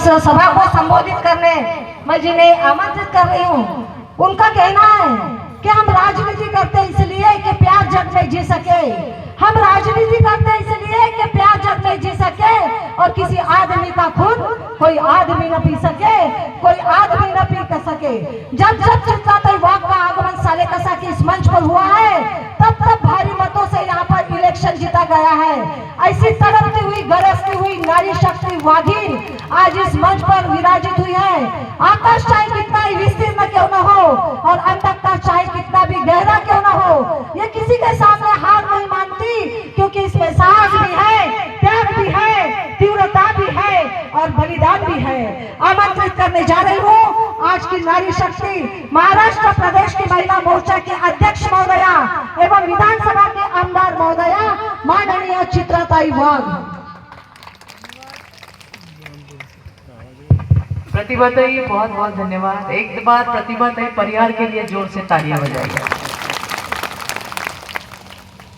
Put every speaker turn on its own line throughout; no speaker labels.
सभा को संबोधित करने मैं जिन्हें आमंत्रित कर रही हूँ उनका कहना है कि हम राजनीति करते हैं इसलिए कि प्यार जग में जी सके। हम राजनीति करते इसलिए कि प्यार जग में जी सके और किसी आदमी का खून कोई आदमी न पी सके, कोई आदमी न पी कर सके। जब जब चित्रा वाक का आगमन साले कसा के इस मंच पर हुआ है, तब तब भारी मतों से यहाँ पर इलेक्शन जीता गया है। ऐसी तड़पती हुई, गरजती हुई नारी शक्ति वाघिन आज इस मंच पर विराजित हुई है। आकाश चाहे कितना ही विस्तीर्ण क्यों न हो और अंतक का चाहे कितना भी गहरा क्यों न हो ये किसी के सामने हार नहीं मानती क्योंकि इसमें साहस भी है त्याग भी है तीव्रता भी है और बलिदान भी है आमंत्रित करने जा रही हूँ आज की नारी शक्ति महाराष्ट्र प्रदेश की महिला मोर्चा के अध्यक्ष महोदया एवं विधानसभा के आमदार महोदया माननीय
प्रतिभा ताई, बहुत बहुत धन्यवाद। एक बार प्रतिभा ताई परिहार के लिए ज़ोर से तालियाँ बजाइए।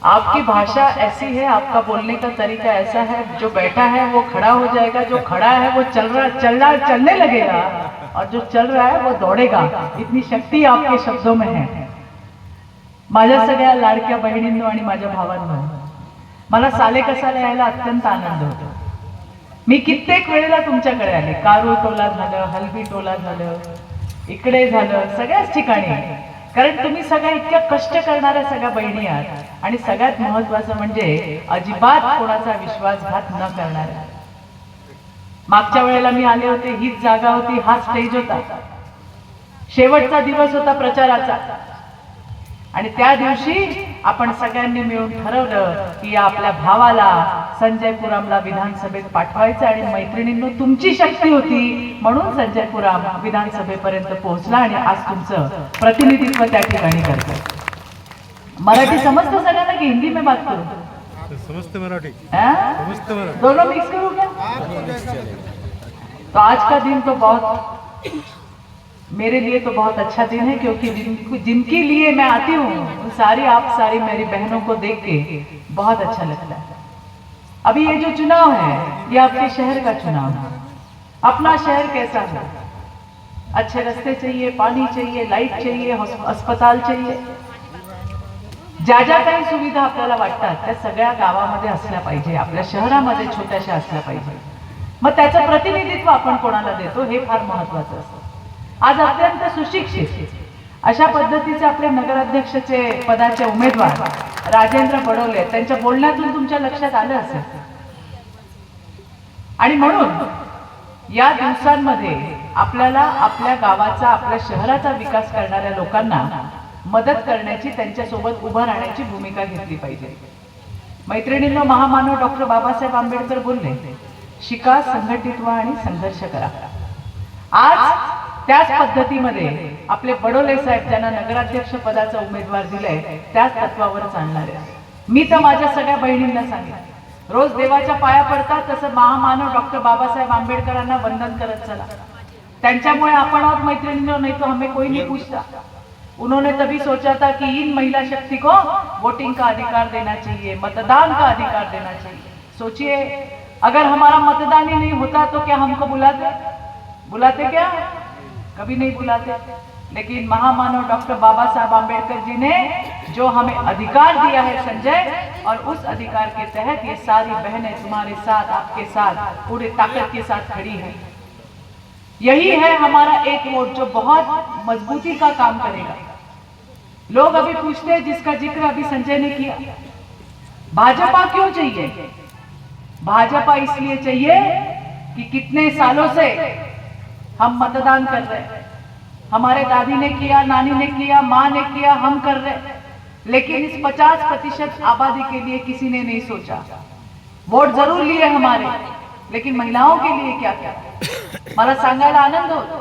आपकी भाषा ऐसी है, आपका बोलने का तरीका ऐसा है, जो बैठा है वो खड़ा हो जाएगा, जो खड़ा है वो चल रहा चल रहा चलने लगेगा, और जो चल रहा है वो दौड़ेगा। इतनी शक्ती आपके शब्दों में है। माझ्या सगळ्या लाडक्या बहिणींनो आणि माझ्या भावांनो मला साले कसाला यायला अत्यंत आनंद होतो. मी कित्येक वेळेला तुमच्याकडे आले. कारू टोला झालं हलबी टोला झालं इकडे झालं सगळ्याच ठिकाणी. कारण तुम्ही सगळ्या इतक्या कष्ट करणाऱ्या सगळ्या बहिणी आहात. आणि सगळ्यात महत्वाचं म्हणजे अजिबात कोणाचा विश्वासघात न करणाऱ्या मागच्या वेळेला मी आले होते हीच जागा होती हा स्टेज होता. शेवटचा दिवस होता प्रचाराचा. आणि त्या दिवशी आपण सगळ्यांनी मिळून ठरवलं की या आपल्या भावाला संजय पुरामला विधानसभेत पाठवायचं आणि मैत्रिणींनो तुमची शक्ती होती म्हणून संजय पुराम विधानसभेपर्यंत पोहोचला आणि आज तुमचं प्रतिनिधित्व त्या ठिकाणी करतो मराठी समजतं सगळ्यांना की हिंदी में बात करू
समझते मराठी.
हाँ?
समझते मराठी.
दोनों मिक्स करूँ क्या तो आज का दिन तो बहुत मेरे लिए तो बहुत अच्छा दिन है, क्योंकि जिनको लिए मैं आती हूँ सारी, आप सारी मेरी बहनों को देख के बहुत अच्छा लगता है। अभी ये जो चुनाव है, ये आपके शहर का चुनाव है। अपना शहर कैसा है? अच्छे रास्ते चाहिए, पानी चाहिए, लाइट चाहिए अस्पताल चाहिए। ज्या ज्या काही सुविधा आपल्याला वाटतात, त्या सगळ्या गावामध्ये असल्या पाहिजे, आपल्या शहरामध्ये छोट्याशा असल्या पाहिजे. मग त्याचं प्रतिनिधित्व आपण कोणाला देतो, हे फार महत्वाचं असतं. आज अत्यंत सुशिक्षित अशा पद्धतीचे आपले नगराध्यक्षचे पदाचे उमेदवार राजेंद्र बडोले त्यांच्या बोलण्यातून तुमच्या लक्षात आलं असेल. आणि म्हणून या दिवसांमध्ये आपल्याला आपल्या गावाचा आपल्या शहराचा विकास करणाऱ्या लोकांना मदत करण्याची त्यांच्यासोबत उभं राहण्याची भूमिका घेतली पाहिजे. मैत्रिणींना महामानव डॉक्टर बाबासाहेब आंबेडकर बोलले शिका संघटित व्हा आणि संघर्ष करा. आज त्याच पद्धतीमध्ये आपले बडोले साहेब ज्यांना नगराध्यक्ष पदाचा उमेदवार दिलाय त्याच तत्वावर चालणार आहे. मी तर माझ्या सगळ्या बहिणींना सांगेन. रोज देवाच्या पाया पडतात तसं महामानव डॉक्टर बाबासाहेब आंबेडकरांना वंदन करत चला. त्यांच्यामुळे आपण आहोत मैत्रिणींनो नाही तो हमें कोई नहीं पूछता उन्होंने तभी सोचा था कि इन महिला शक्ति को वोटिंग का अधिकार देना चाहिए मतदान का अधिकार देना चाहिए. सोचिए अगर हमारा मतदान ही नहीं होता तो क्या हमको बुलाते? बुलाते क्या? कभी नहीं बुलाते। लेकिन महामानव डॉक्टर बाबा साहब आम्बेडकर जी ने जो हमें अधिकार दिया है संजय, और उस अधिकार के तहत ये सारी बहनें तुम्हारे साथ, आपके साथ, पूरे ताकत के साथ खड़ी हैं। यही है हमारा एक वोट जो बहुत मजबूती का काम करेगा। लोग अभी पूछते हैं, जिसका ज़िक्र अभी संजय ने किया, भाजपा क्यों चाहिए? भाजपा इसलिए चाहिए कि कितने सालों से हम मतदान कर रहे हैं। हमारे दादी ने किया नानी ने किया माँ ने किया हम कर रहे लेकिन इस 50 प्रतिशत आबादी के लिए किसी ने नहीं सोचा। वोट जरूर लिए हमारे लेकिन महिलाओं के लिए क्या क्या? मला सांगायला आनंद होतो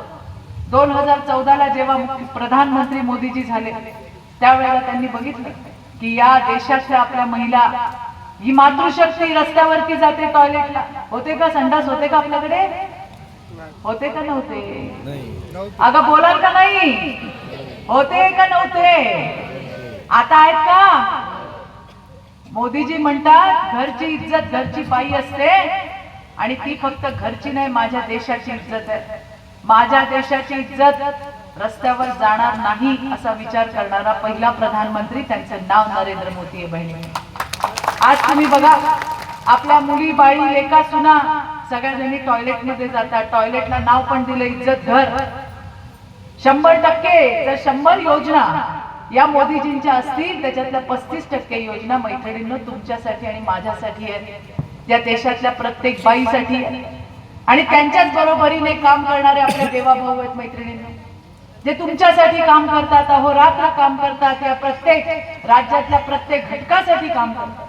दोन हजार चौदाला जेव्हा प्रधानमंत्री मोदीजी झाले त्यावेळेला त्यांनी बघितलं की या देशातल्या आपल्या महिला ही मातृशक्ती रस्त्यावरती जाते टॉयलेटला होते का संडास? होते का आपल्याकडे? होते का नव्हते? अगं बोलाल का नाही? होते का नव्हते? आता आहेत का? मोदीजी म्हणतात घरची इज्जत घरची बाई असते आणि ती फक्त घरची नाही माझ्या देशाची इज्जत आहे. माझ्या देशाची इज्जत रस्त्यावर जाणार नाही असा विचार करणारा पहिला प्रधानमंत्री त्यांचं नाव नरेंद्र मोदी आहे बहिणी. आज तुम्ही बघा आपल्या मुली बाळी लेका सुना सगळ्या जणी जातात टॉयलेटला नाव पण दिलं इज्जत घर. शंभर टक्के तर शंभर योजना या मोदीजींच्या असतील त्याच्यातल्या पस्तीस टक्के योजना मैत्रिणींनो तुमच्यासाठी आणि माझ्यासाठी आहेत. या देशातल्या प्रत्येक बाईसाठी आणि त्यांच्याच बरोबरीने काम करणारे आपले देवाभाऊ आहेत मैत्रिणींनो. जे तुमच्यासाठी काम करतात अहोरात्र काम करतात या प्रत्येक राज्यातल्या प्रत्येक घटकासाठी काम करतात.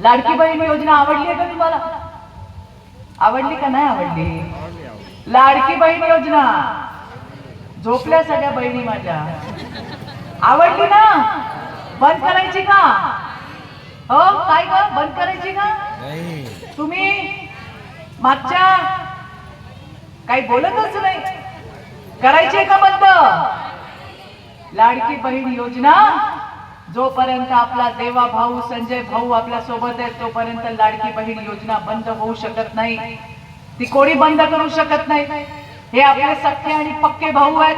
लाडकी बहीण योजना आवडली आहे का तुम्हाला? आवडली का नाही आवडली? लाडकी बहीण योजना. झोपल्या सगळ्या बहिणी माझ्या. आवडली ना? बंद करायची का? हो? काय का बंद करायची का? तुम्ही मागच्या काही बोलतच नाही. करायची का बंद? लाडकी बहीण योजना. जोपर्यंत आपला देवा भाऊ संजय भाऊ आपल्यासोबत आहे तोपर्यंत लाडकी बहीण योजना बंद होऊ शकत नाही. ती कोणी बंद करू शकत नाही? हे आपले सख्खे आणि पक्के भाऊ आहेत.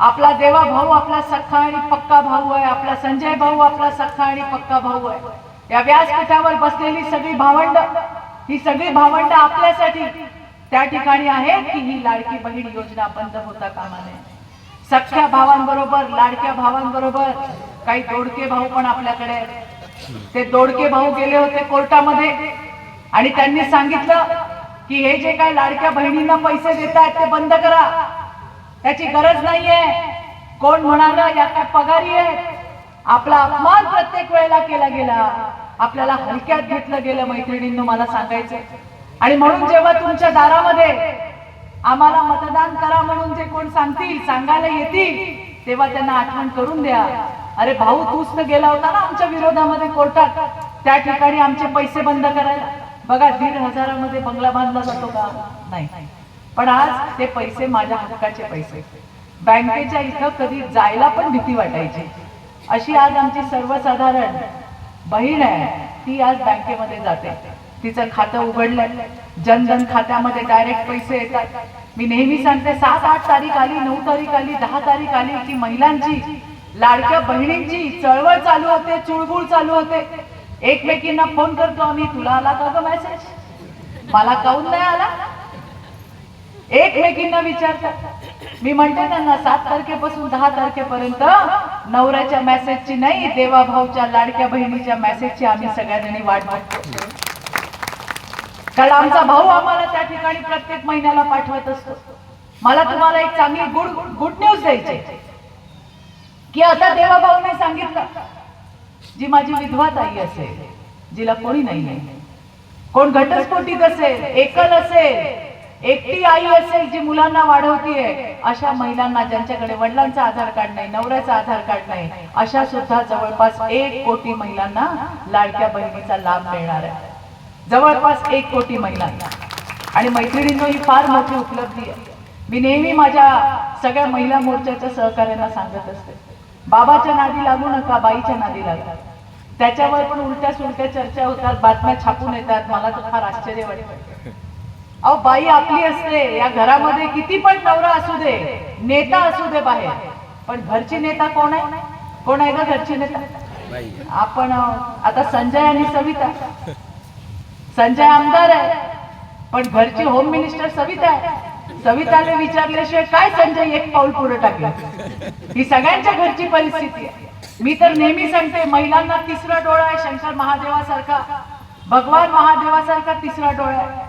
आपला देवा भाऊ आपला सख्खा आणि पक्का भाऊ आहे. आपला संजय भाऊ आपला सख्खा आणि पक्का भाऊ आहे. या व्यासपीठावर बसलेली सगळी भावंड ही सगळी भावंड आपल्यासाठी त्या ठिकाणी आहे की ही लाडकी बहीण योजना बंद होता कामा नये? सख्या भावांबरोबर लाडक्या भावांबरोबर काही दोडके भाऊ पण आपल्याकडे ते दोडके भाऊ गेले होते कोर्टामध्ये आणि त्यांनी सांगितलं की हे जे काय लाडक्या बहिणींना पैसे देतात ते बंद करा. त्याची गरज नाहीये. कोण म्हणाला या काय पगारी आहे आपला अपमान प्रत्येक वेळेला केला गेला. आपल्याला हलक्यात घेतलं गेलं मैत्रिणींनो मला सांगायचं आणि म्हणून जेव्हा तुमच्या दारामध्ये आम्हाला मतदान करा म्हणून जे कोण सांगतील सांगायला येतील तेव्हा त्यांना आठवण करून द्या. अरे भाऊ तूच तर गेला होता ना आमच्या विरोधामध्ये कोर्टात. त्या ठिकाणी आमचे पैसे बंद करायला. बघा दीड हजारामध्ये बंगला बांधला जातो का? नाही. पण आज ते पैसे माझ्या हक्काचे पैसे. बँकेच्या इथं कधी जायला पण भीती वाटायची. अशी आज आमची सर्वसाधारण बहीण आहे. ती आज बँकेमध्ये जाते. तिचं खातं उघडलंय. जनधन खात्यामध्ये डायरेक्ट पैसे येतात. मी नेहमी सांगते सात आठ तारीख आली नऊ तारीख आली दहा तारीख आली की महिलांची लाडक्या बहिणींची चळवळ चालू होते चुळबुळ चालू होते. एकमेकींना फोन करतो आम्ही तुला आला का ग मेसेज मला काऊन नाही आला? एकमेकींना विचारतात. मी म्हणते त्यांना सात तारखेपासून दहा तारखेपर्यंत नवऱ्याच्या मेसेजची नाही देवा भाऊच्या लाडक्या बहिणीच्या मेसेजची आम्ही सगळ्यांनी वाट बघतो. कारण आमचा भाऊ आम्हाला त्या ठिकाणी प्रत्येक महिन्याला पाठवत असतो. मला तुम्हाला एक चांगली गुड गुड न्यूज द्यायची की आता देवाभाऊने सांगितलं जी माझी विधवा ताई असेल जिला कोणी नाही आहे. कोण घटस्फोटीत असेल एकल असेल एकटी आई असेल जी मुलांना वाढवतीये अशा महिलांना ज्यांच्याकडे वडिलांचा आधार कार्ड नाही नवऱ्याचा आधार कार्ड नाही अशा सुद्धा जवळपास एक कोटी महिलांना लाडक्या बहिणीचा लाभ मिळणार आहे. जवळपास एक कोटी महिलांना. आणि मैत्रिणींनो ही फार मोठी उपलब्धी आहे. मी नेहमी माझ्या सगळ्या महिला मोर्चाच्या सहकार्यांना सांगत असते बाबाच्या नादी लागू नका बाईच्या नादी लागतात त्याच्यावर पण उलट्या सुलट्या चर्चा होतात बातम्या छापून येतात. मला तर फार आश्चर्य वाटतं. अहो बाई आपली असते. या घरामध्ये किती पण नवरा असू दे नेता असू दे बाहेर. पण घरची नेता कोण आहे? कोण आहे का घरची नेता? आपण आता संजय आणि सविता. संजय आमदार आहे पण घरची होम मिनिस्टर सविता आहे. सविताने विचारल्याशिवाय काय संजय एक पाऊल पुढे टाकलं? ही सगळ्यांच्या घरची परिस्थिती आहे. मी तर नेहमी सांगते महिलांना तिसरा डोळा आहे शंकर महादेवासारखा. भगवान महादेवासारखा तिसरा डोळा आहे.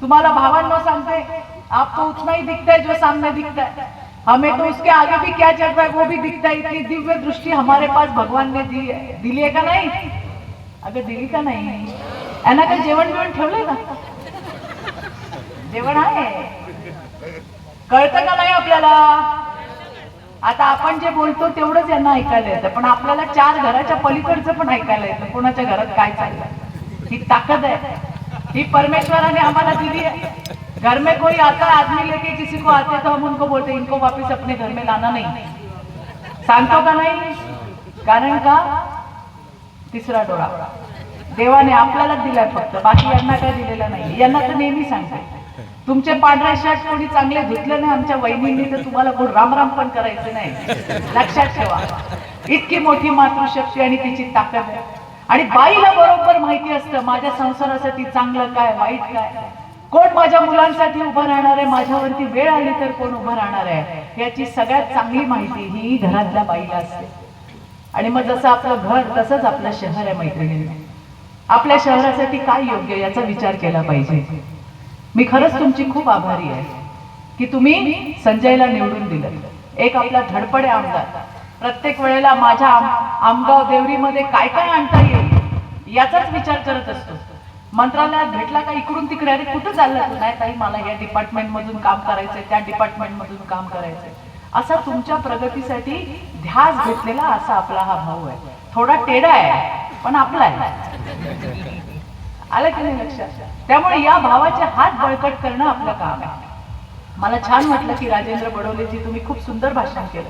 तुम्हाला भावांना सांगते आप तो उतना ही दिखता है जो सामने दिखता है. हमें तो उसके आगे भी क्या चल रहा है वो भी दिखता है। इतनी दिव्य दृष्टि हमारे पास भगवान ने दी है। दिली है का नाही? अगं दिली का नाही यांना काही जेवण बिवण ठेवलंय का जेवण आहे. कळतं का नाही आपल्याला? आता आपण जे बोलतो तेवढंच यांना ऐकायला येतं. पण आपल्याला चार घराच्या पलीकडचं पण ऐकायला येतं. कोणाच्या घरात काय चाललंय? ही ताकद आहे. ही परमेश्वराने आम्हाला दिली आहे. घर में कोई आता आदमी लेके किसी को आते तो हम उनको बोलते इनको वापस अपने घर में लाना नहीं. सांगतो का नाही? कारण का? तिसरा डोळा. देवाने आपल्यालाच दिलाय फक्त. बाकी यांना काय दिलेलं नाही यांना तर नेहमी सांगते. तुमचे पांढरे शर्ट कोणी चांगले धुतले नाही आमच्या वहिनींनी तर तुम्हाला कोण रामराम पण करायचं नाही. लक्षात ठेवा. इतकी मोठी मातृशक्ती आणि तिची ताकद आहे. आणि बाईला बरोबर माहिती असतं माझ्या संसारासाठी चांगलं काय वाईट काय. कोण माझ्या मुलांसाठी उभं राहणार आहे माझ्यावरती वेळ आली तर कोण उभं राहणार आहे याची सगळ्यात चांगली माहिती ही घरातल्या बाईला असते. आणि मग जसं आपलं घर तसंच आपलं शहर आहे मैत्रिणी आपल्या शहरासाठी काय योग्य याचा विचार केला पाहिजे. मी खरंच तुमची खूप आभारी आहे की तुम्ही संजयला निवडून दिलं. एक आपला धडपडे आमदार. प्रत्येक वेळेला माझ्या आमगाव देवरीमध्ये काय काय आणता येईल याचाच विचार करत असतो. मंत्रालयात भेटला का इकडून तिकडे? अरे कुठं चाललं नाही ताई मला या डिपार्टमेंट मधून काम करायचंय त्या डिपार्टमेंट मधून काम करायचंय. असा तुमच्या प्रगतीसाठी ध्यास घेतलेला असा आपला हा भाऊ आहे. थोडा टेढा आहे पण आपला आहे. आलं की नाही लक्षात? त्यामुळे या भावाचे हात बळकट करणं आपलं काम आहे. मला छान वाटलं की राजेंद्र बडोलेजी तुम्ही खूप सुंदर भाषण केलं.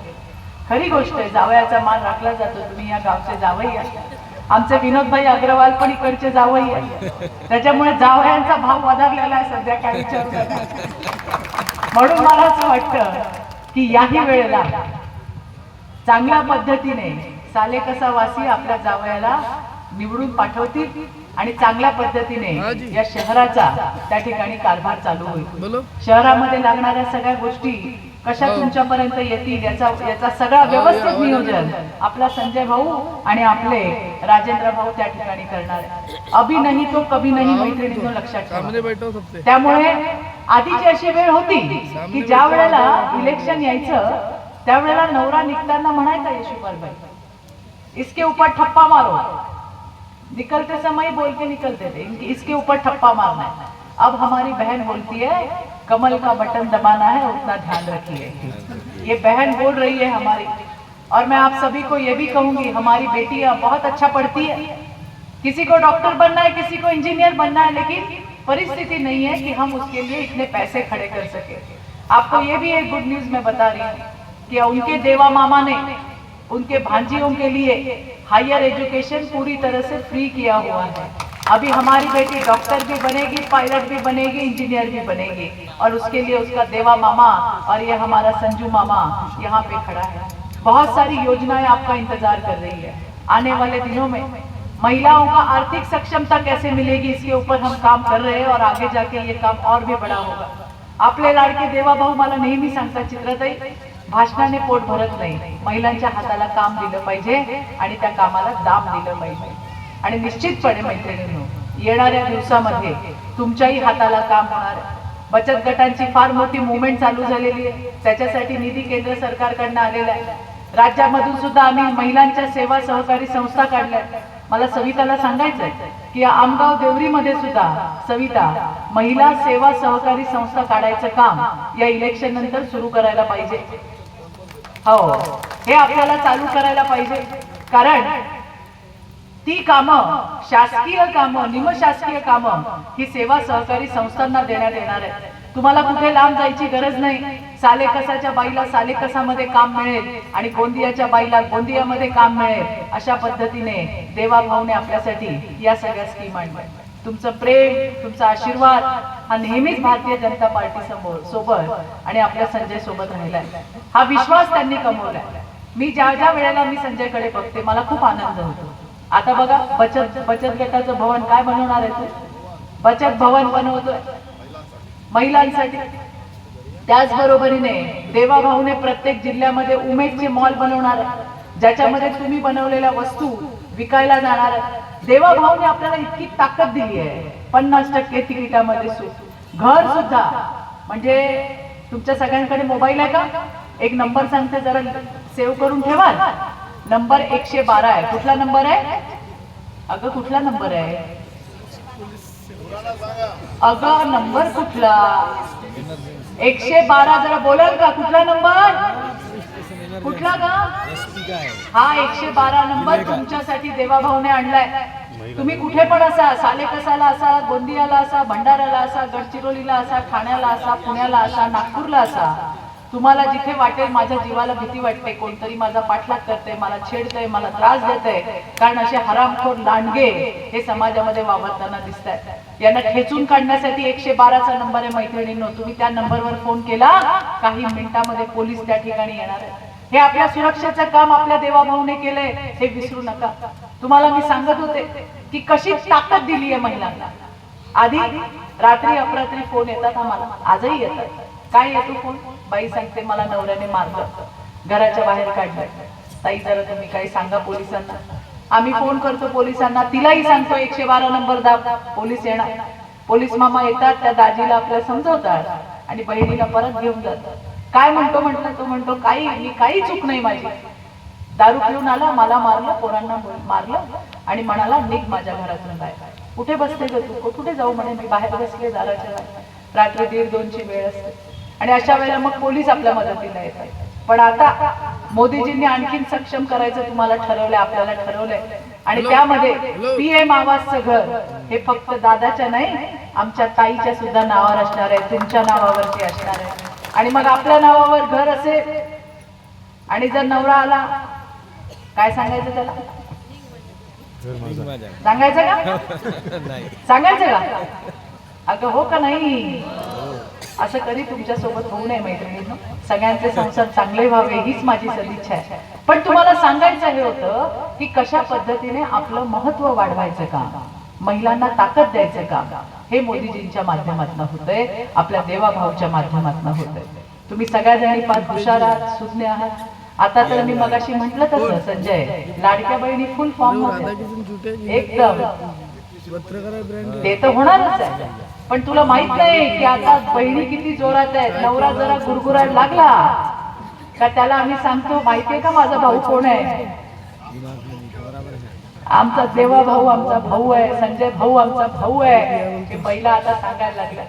खरी गोष्ट आहे जावयाचा मान राखला जातो. तुम्ही या गावचे जावई आहे. आमचे विनोदभाई अग्रवाल पण इकडचे जावई आहे. त्याच्यामुळे जावयांचा भाव वधारलेला आहे सध्या काय म्हणून मला असं वाटतं की याही वेळेला चांगल्या पद्धतीने साले कसा वासी आपल्या जावयाला निवडून पाठवतील आणि चांगल्या पद्धतीने या शहराचा त्या ठिकाणी कारभार चालू होईल. शहरामध्ये लागणाऱ्या सगळ्या गोष्टी कशा तुमच्यापर्यंत येतील याचा याचा सगळा व्यवस्थित नियोजन आपला संजय भाऊ आणि आपले राजेंद्र भाऊ त्या ठिकाणी करणार. अभि नाही तो कभी नाही मैत्रिणींनो लक्षात ठेवा. त्यामुळे आधीची अशी वेळ होती की ज्या वेळेला इलेक्शन यायचं त्यावेळेला नवरा निघताना म्हणायचा यशोपालबाई इसके ऊपर ठप्पा मारो. निकलते समय बोल के निकलते थे, इनके- इसके ऊपर ठप्पा मारना है। अब हमारी बहन बोलती है, कमल का बटन दबाना है, उतना ध्यान रखिए। ये बहन बोल रही है हमारी। और मैं आप सभी को ये भी कहूँगी, हमारी बेटियाँ बहुत अच्छा पढ़ती है। किसी को डॉक्टर बनना है, किसी को इंजीनियर बनना है, लेकिन परिस्थिति नहीं है कि हम उसके लिए इतने पैसे खड़े कर सके। आपको ये भी एक गुड न्यूज़ मैं बता रही हूँ कि उनके देवा मामा ने, उनके भांजियों के लिए हायर एजुकेशन पूरी तरह से फ्री किया हुआ है। अभी हमारी बेटी डॉक्टर भी बनेगी पायलट भी बनेगी इंजीनियर भी बनेगी। और उसके लिए उसका देवा मामा और ये हमारा संजू मामा यहाँ पे खड़ा है। बहुत सारी योजनाएँ आपका इंतज़ार कर रही है। आने वाले दिनों में महिलाओं का आर्थिक सक्षमता कैसे मिलेगी, इसके ऊपर हम काम कर रहे हैं और आगे जाके ये काम और भी बड़ा होगा। आपले लाडके देवा भाऊ मला नेहमी सांगतात चित्रताई भाषणाने पोट भरत नाही. महिलांच्या हाताला काम दिलं पाहिजे आणि त्या कामाला दाम दिलं पाहिजे. आणि निश्चितपणे मैत्रिणींनो येणाऱ्या दिवसामध्ये तुमच्याही हाताला काम होणार. बचत गटांची फार मोठी मुवमेंट चालू झालेली आहे. त्याच्यासाठी निधी केंद्र सरकारकडनं आलेला आहे. राज्यामधून सुद्धा आम्ही महिलांच्या सेवा सहकारी संस्था काढल्या मला सविताला सांगायचंय की आमगाव देवरीमध्ये सुद्धा सविता महिला सेवा सहकारी संस्था काढायचं काम या इलेक्शन नंतर सुरू करायला पाहिजे. हो. हे आपल्याला चालू करायला पाहिजे. कारण ती कामं शासकीय कामं निमशासकीय कामं ही सेवा सहकारी संस्थांना देण्यात येणार आहे तुम्हाला कुठे लांब जायची गरज नाही. साले कसाच्या बाईला साले कसामध्ये काम मिळेल आणि गोंदियाच्या बाईला गोंदियामध्ये काम मिळेल अशा पद्धतीने देवाभाऊने आपल्यासाठी या सगळ्या स्कीम आणल्या. तुमचं प्रेम तुमचा आशीर्वाद हा नेहमीच भारतीय जनता पार्टी समोर सोबत आणि आपल्या संजय सोबत राहिलाय. हा विश्वास त्यांनी कमवलाय. मी ज्या ज्या वेळेला मी संजयकडे बघते मला खूप आनंद होतो. आता बघा बचत बचत गटाचं भवन काय बनवणार आहे तू? बचत भवन बनवतोय. महिलांसाठी. त्याचबरोबरीने देवाभाऊने प्रत्येक जिल्ह्यामध्ये उमेदचे मॉल बनवणार आहे. ज्याच्यामध्ये तुम्ही बनवलेल्या वस्तू विकायला जाणार देवाभाऊने आपल्याला इतकी ताकद दिली आहे. पन्नास टक्के तिकिटामध्ये सूट घर सुद्धा. म्हणजे तुमच्या सगळ्यांकडे मोबाईल आहे का? एक नंबर सांगते जरा सेव्ह करून ठेवा नंबर एकशे बारा आहे. कुठला नंबर आहे? अगं कुठला नंबर आहे? अगं नंबर कुठला? एकशे बारा जरा बोलाल का? कुठला नंबर? कुठला का हा एकशे बारा नंबर तुमच्यासाठी देवाभाऊने आणलाय. तुम्ही कुठे पण असा साले कसाला असा गोंदियाला असा भंडाऱ्याला असा गडचिरोलीला असा ठाण्याला असा पुण्याला असा नागपूरला असा तुम्हाला जिथे वाटेल माझ्या जीवाला भीती वाटते कोणतरी माझा पाठलाग करते मला छेडतंय मला त्रास देतंय कारण असे हरामखोर लांडगे हे समाजामध्ये वावरताना दिसत आहेत यांना ठेचून काढण्यासाठी एकशे बाराचा नंबर आहे मैत्रिणींनो. तुम्ही त्या नंबरवर फोन केला काही मिनिटामध्ये पोलीस त्या ठिकाणी येणार आहेत. हे आपल्या सुरक्षेचं काम आपल्या देवाभाऊने केलंय हे विसरू नका. तुम्हाला मी सांगत होते की कशी ताकद दिली आहे महिलांना. आधी रात्री अपरात्री फोन येतात आम्हाला. आजही येतात. काय येतो फोन? बाई सांगते मला नवऱ्याने मारलं. घराच्या बाहेर काढलं. ताई जरा तुम्ही काही सांगा पोलिसांना. आम्ही फोन करतो पोलिसांना. तिलाही सांगतो एकशे बारा नंबर दाब. पोलीस येणार. पोलीस मामा येतात त्या दाजीला आपल्याला समजवतात आणि बहिणीला परत घेऊन जातात. काय म्हणतो म्हटलं तो म्हणतो काही मी काही चूक नाही माझी दारू पिऊन आला मला मारलं पोरांना मारलं आणि म्हणाला निघ माझ्या घरातून बाहेर. कुठे बसते ग तू? कुठे जाऊ म्हणे मी? बाहेर बसले दाराच्या रात्री दीड दोनची वेळ असते. आणि अशा वेळेला मग पोलीस आपल्या मदतीला येतात. पण आता मोदीजींनी आणखीन सक्षम करायचं तुम्हाला ठरवलंय आपल्याला ठरवलंय. आणि त्यामध्ये पीएम आवासचं घर हे फक्त दादाच्या नाही आमच्या ताईच्या सुद्धा नावावर असणार आहे तुमच्या नावावरती असणार आहे. आणि मग आपल्या नावावर घर असेल आणि जर नवरा आला काय सांगायचं त्याला? सांगायचं का? सांगायचं का? अगं हो का नाही? असं कधी तुमच्यासोबत होऊ नये मैत्रिणी सगळ्यांचे संसार चांगले व्हावे हीच माझी सदिच्छा आहे. पण तुम्हाला सांगायचं हे होतं की कशा पद्धतीने आपलं महत्त्व वाढवायचं का? महिलांना ताकद द्यायचं का? हे मोदीजींच्या माध्यमातून होतंय आपल्या देवाभाऊच्या माध्यमातून होतंय. तुम्ही सगळ्या जणी पाच हुशार आहात सुज्ञ आहात. आता तर मी मगाशी म्हंटल तसं संजय लाडक्या बहिणी फुल फॉर्म एकदम. ते तर होणारच आहे. पण तुला माहीत नाही की आता बहिणी किती जोरात आहेत. नवरा जरा गुरगुरायला लागला. का त्याला आम्ही सांगतो माहितीये का माझा भाऊ कोण आहे? आमचा देवा भाऊ आमचा भाऊ आहे. संजय भाऊ आमचा भाऊ आहे. पहिला आता सांगायला लागला.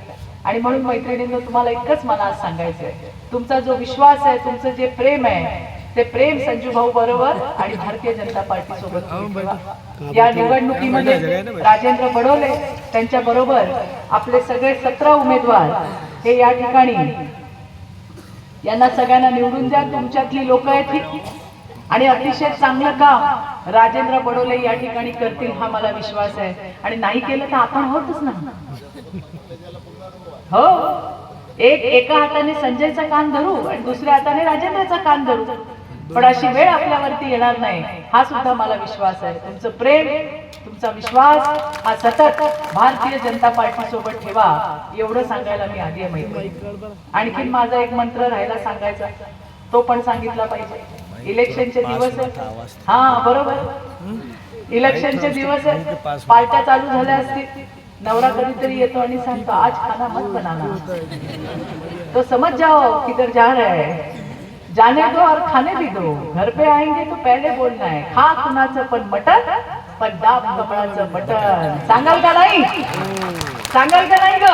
आणि म्हणून मैत्रिणींनो तुम्हाला इतकंच मला आज सांगायचंय. तुमचा जो विश्वास आहे तुमचं जे प्रेम आहे ते प्रेम संजू भाऊ बरोबर आणि भारतीय जनता पार्टी सोबत. या निवडणुकीमध्ये राजेंद्र बडोले त्यांच्या बरोबर आपले सगळे सतरा उमेदवार हे या ठिकाणी यांना सगळ्यांना निवडून द्या. तुमच्यातली लोक आहेत आणि अतिशय चांगलं काम राजेंद्र बडोले या ठिकाणी करतील हा मला विश्वास आहे. आणि नाही केलं तर आपण होतच ना हो. एक एका हाताने संजयचा कान धरू आणि दुसऱ्या हाताने राजेंद्रचा कान धरू. पण अशी वेळ आपल्यावरती येणार नाही. हा सुद्धा मला विश्वास आहे. तुमचं प्रेम तुमचा विश्वास हा सतत भारतीय जनता पार्टी सोबत ठेवा. एवढं सांगायला मी आधी माहिती आणखीन माझा एक मंत्र राहिला सांगायचा. तो पण सांगितला पाहिजे. इलेक्शनचे दिवस हा बरोबर. इलेक्शनचे दिवस पार्ट्या चालू झाल्या असतील. नवरा कधीतरी येतो आणि सांगतो आज खाना मत बनाना. तो समझ जाओ किधर जा रहा है। जाने दो और खाने भी दो। घर पे आएंगे तो पहले बोलना है खा कुणाचं पण मटन पण दाब कपडाचं मटन. सांगाल का नाही? सांगाल का नाही ग?